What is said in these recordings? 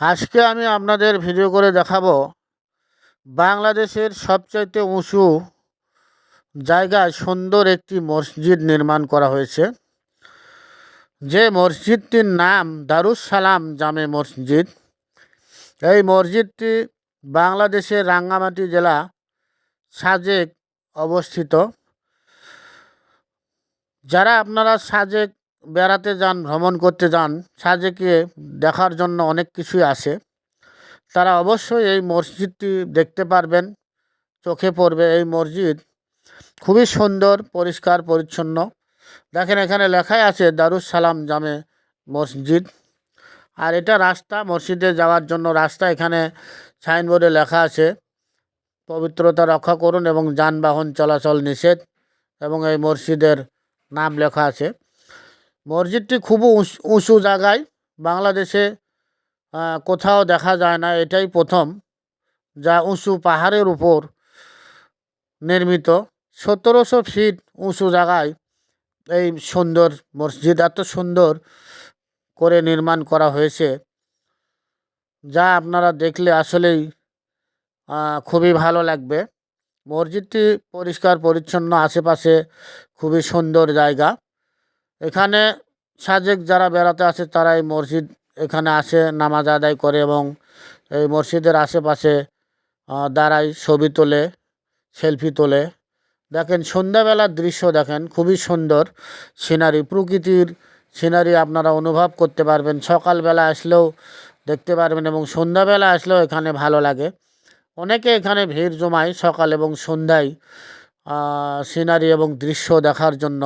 আজকে আমি আপনাদের ভিডিও করে দেখাবো বাংলাদেশের সবচাইতে উঁচু জায়গায় সুন্দর একটি মসজিদ নির্মাণ করা হয়েছে। যে মসজিদটির নাম দারুস সালাম জামে মসজিদ। এই মসজিদটি বাংলাদেশের রাঙ্গামাটি জেলা সাজেক অবস্থিত। যারা আপনারা সাজেক বেড়াতে যান, ভ্রমণ করতে যান, সাজেকে দেখার জন্য অনেক কিছুই আসে। তারা অবশ্যই এই মসজিদটি দেখতে পারবেন, চোখে পড়বে এই মসজিদ। খুবই সুন্দর, পরিষ্কার, পরিচ্ছন্ন। দেখেন এখানে লেখাই আছে দারুস সালাম জামে মসজিদ। আর এটা রাস্তা, মসজিদে যাওয়ার জন্য রাস্তা। এখানে সাইনবোর্ডে লেখা আছে, পবিত্রতা রক্ষা করুন এবং যানবাহন চলাচল নিষেধ এবং এই মসজিদের নাম লেখা আছে। মসজিদটি খুব উঁচ- জায়গায় বাংলাদেশে কোথাও দেখা যায় না। এটাই প্রথম, যা উঁচু পাহাড়ের উপর নির্মিত। সতেরোশো ফিট উঁচু জায়গায় এই সুন্দর মসজিদ, এত সুন্দর করে নির্মাণ করা হয়েছে, যা আপনারা দেখলে আসলেই খুবই ভালো লাগবে। মসজিদটি পরিষ্কার, পরিচ্ছন্ন, আশেপাশে খুবই সুন্দর জায়গা। এখানে সাজেক যারা বেড়াতে আসে তারা এই মসজিদ এখানে আসে, নামাজ আদায় করে এবং এই মসজিদের আশেপাশে দাঁড়ায়, ছবি তোলে, সেলফি তোলে। দেখেন সন্ধ্যাবেলার দৃশ্য দেখেন, খুবই সুন্দর সিনারি, প্রকৃতির সিনারি আপনারা অনুভব করতে পারবেন। সকালবেলা আসলেও দেখতে পারবেন এবং সন্ধ্যাবেলা আসলেও এখানে ভালো লাগে। অনেকে এখানে ভিড় জমায় সকাল এবং সন্ধ্যায় সিনারি এবং দৃশ্য দেখার জন্য।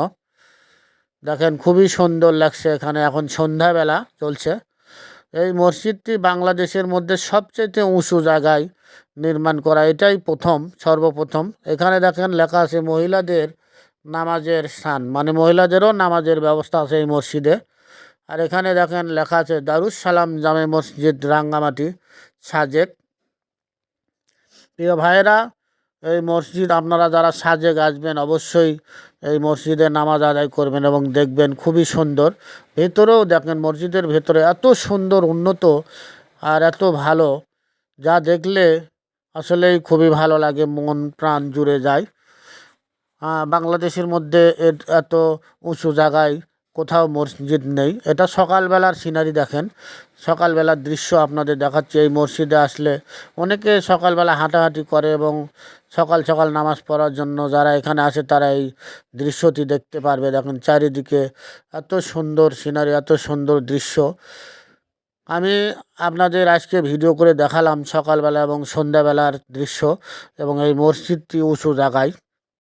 দেখেন খুবই সুন্দর লাগছে এখানে। এখন সন্ধ্যাবেলা চলছে। এই মসজিদটি বাংলাদেশের মধ্যে সবচেয়ে উঁচু জায়গায় নির্মাণ করা, এটাই প্রথম, সর্বপ্রথম। এখানে দেখেন লেখা আছে মহিলাদের নামাজের স্থান মানে মহিলাদেরও নামাজের ব্যবস্থা আছে এই মসজিদে। আর এখানে দেখেন লেখা আছে দারুস সালাম জামে মসজিদ রাঙ্গামাটি সাজেক। প্রিয় ভাইয়েরা এই মসজিদ আপনারা যারা সাজেক আসবেন অবশ্যই এই মসজিদে নামাজ আদায় করবেন এবং দেখবেন খুবই সুন্দর। ভেতরেও দেখেন মসজিদের ভেতরে এত সুন্দর, উন্নত আর এত ভালো। যা দেখলে আসলেই খুবই ভালো লাগে, মন প্রাণ জুড়ে যায়। বাংলাদেশের মধ্যে এত উঁচু জায়গায় কোথাও মসজিদ নেই। এটা সকালবেলার সিনারি দেখেন। সকালবেলার দৃশ্য আপনাদের দেখাচ্ছি। এই মসজিদে আসলে অনেকে সকালবেলা হাঁটাহাঁটি করে এবং সকাল সকাল নামাজ পড়ার জন্য যারা এখানে আসে, তারা এই দৃশ্যটি দেখতে পারবে। দেখেন চারিদিকে এত সুন্দর সিনারি, এত সুন্দর দৃশ্য। আমি আপনাদের আজকে ভিডিও করে দেখালাম সকালবেলা এবং সন্ধ্যাবেলার দৃশ্য এবং এই মসজিদটি উঁচু জায়গায়।